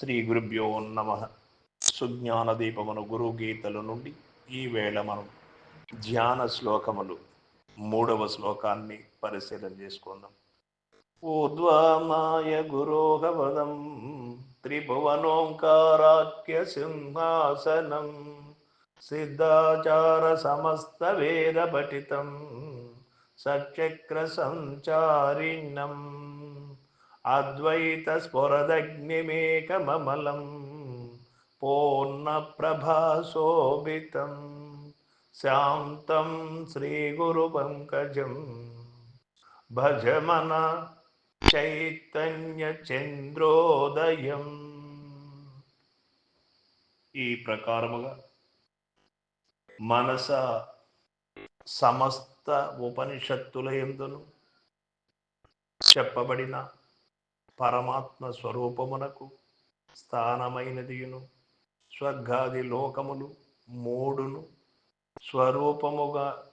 శ్రీ గురుభ్యో నమ. సుజ్ఞానదీపమును గురు గీతల నుండి ఈ వేళ మనం ధ్యాన శ్లోకములు మూడవ శ్లోకాన్ని పరిశీలన చేసుకుందాం. ఊర్ధ్వమాయ గురోగవదం త్రిభువనోంకారాఖ్య సింహాసనం సిద్ధాచార సమస్త వేద పఠితం సచక్ర సంచారిణం. అద్వైత స్ఫురదగ్నిమేకమలం పూర్ణప్రభాశోభితం శాంతం శ్రీగురుపంకజం భజమన చైతన్య చంద్రోదయం ఈ ప్రకారముగా మనస సమస్త ఉపనిషత్తుల ఎందును చెప్పబడిన పరమాత్మ స్వరూపమునకు స్థానమైనదియును. స్వర్గాది లోకములు మూడును స్వరూపముగా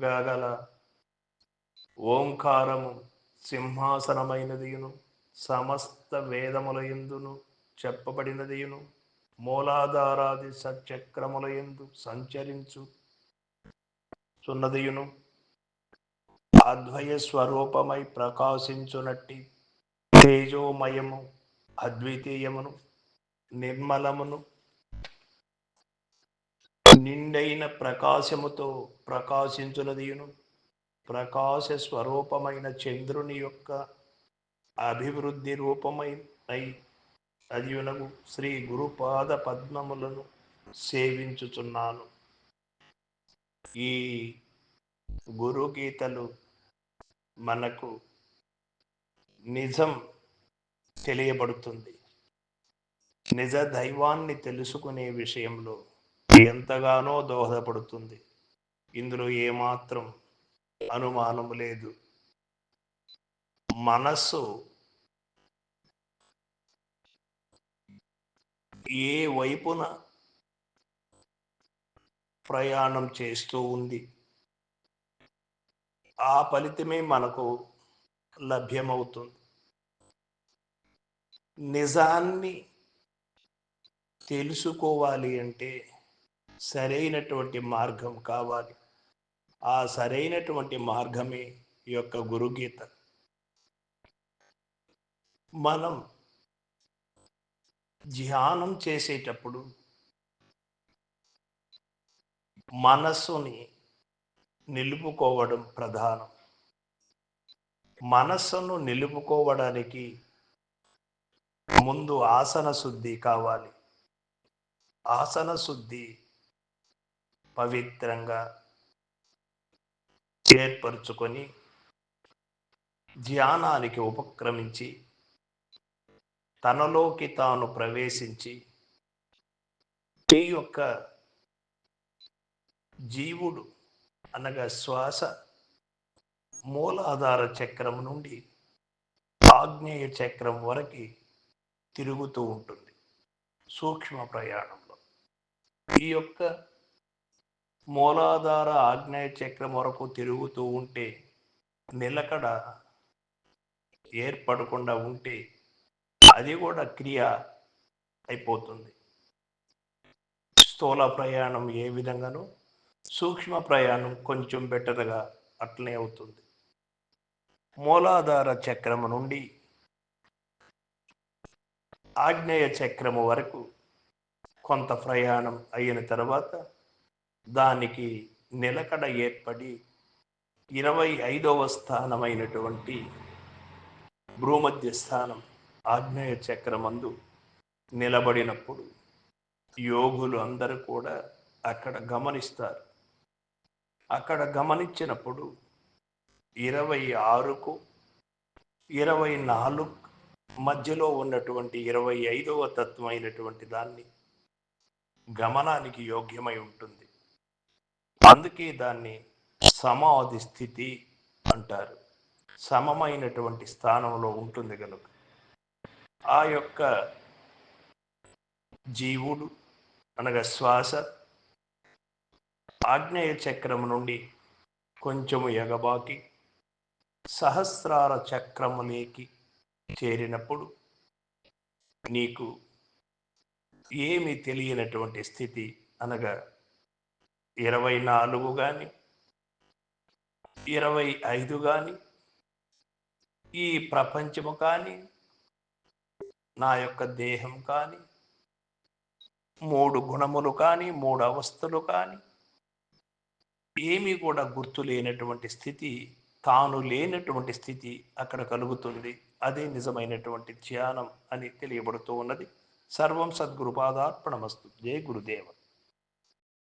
గల ఓంకారము సింహాసనమైనదియును. సమస్త వేదములయందును చెప్పబడినదియును. మూలాధారాది సచక్రములయందు సంచరించు సున్నదియును. అద్వయ స్వరూపమై ప్రకాశించునట్టి తేజోమయము అద్వితీయమును నిర్మలమును నిండైన ప్రకాశముతో ప్రకాశించునదియును. ప్రకాశ స్వరూపమైన చంద్రుని యొక్క అభివృద్ధి రూపమై అదియునగు శ్రీ గురుపాద పద్మములను సేవించుచున్నాను. ఈ గురుగీతలు మనకు నిజం తెలియబడుతుంది. నిజ దైవాన్ని తెలుసుకునే విషయంలో ఎంతగానో దోహదపడుతుంది. ఇందులో ఏమాత్రం అనుమానము లేదు. మనస్సు ఏ వైపున ప్రయాణం చేస్తూ ఉంది ఆ ఫలితమే మనకు లభ్యమవుతుంది. నిజాన్ని తెలుసుకోవాలి అంటే సరైనటువంటి మార్గం కావాలి. ఆ సరైనటువంటి మార్గమే ఈ యొక్క గురుగీత. మనం ధ్యానం చేసేటప్పుడు మనస్సుని నిలుపుకోవడం ప్రధానం. మనస్సును నిలుపుకోవడానికి ముందు ఆసన శుద్ధి కావాలి. ఆసన శుద్ధి పవిత్రంగా ఏర్పరచుకొని ధ్యానానికి ఉపక్రమించి తనలోకి తాను ప్రవేశించి ఈ యొక్క జీవుడు అనగా శ్వాస మూలాధార చక్రం నుండి ఆగ్నేయ చక్రం వరకు తిరుగుతూ ఉంటుంది సూక్ష్మ ప్రయాణంలో. ఈ యొక్క మూలాధార ఆగ్నేయ చక్రం వరకు తిరుగుతూ ఉంటే నిలకడ ఏర్పడకుండా ఉంటే అది కూడా క్రియ అయిపోతుంది. స్థూల ప్రయాణం ఏ విధంగానో సూక్ష్మ ప్రయాణం కొంచెం బెటర్గా అట్లనే అవుతుంది. మూలాధార చక్రము నుండి ఆగ్నేయ చక్రము వరకు కొంత ప్రయాణం అయిన తర్వాత దానికి నిలకడ ఏర్పడి ఇరవై ఐదవ స్థానమైనటువంటి భూమధ్య స్థానం ఆగ్నేయ చక్రమందు నిలబడినప్పుడు యోగులు అందరూ కూడా అక్కడ గమనిస్తారు. అక్కడ గమనించినప్పుడు ఇరవై ఆరుకు ఇరవై నాలుగు మధ్యలో ఉన్నటువంటి ఇరవై ఐదవ తత్వమైనటువంటి దాన్ని గమనానికి యోగ్యమై ఉంటుంది. అందుకే దాన్ని సమాధి స్థితి అంటారు. సమమైనటువంటి స్థానంలో ఉంటుంది కనుక ఆ యొక్క జీవుడు అనగా శ్వాస ఆగ్నేయ చక్రం నుండి కొంచెము ఎగబాకి సహస్రార చక్రములేకి చేరినప్పుడు నీకు ఏమి తెలియనటువంటి స్థితి అనగా ఇరవై నాలుగు కానీ ఇరవై ఐదు కానీ ఈ ప్రపంచము కానీ నా యొక్క దేహం కానీ మూడు గుణములు కానీ మూడు అవస్థలు కానీ ఏమీ కూడా గుర్తు లేనటువంటి స్థితి తాను లేనటువంటి స్థితి అక్కడ కలుగుతుంది. అదే నిజమైనటువంటి ధ్యానం అని తెలియబడుతూ ఉన్నది. సర్వం సద్గురుపాదార్పణమస్తు. జయ గురుదేవ.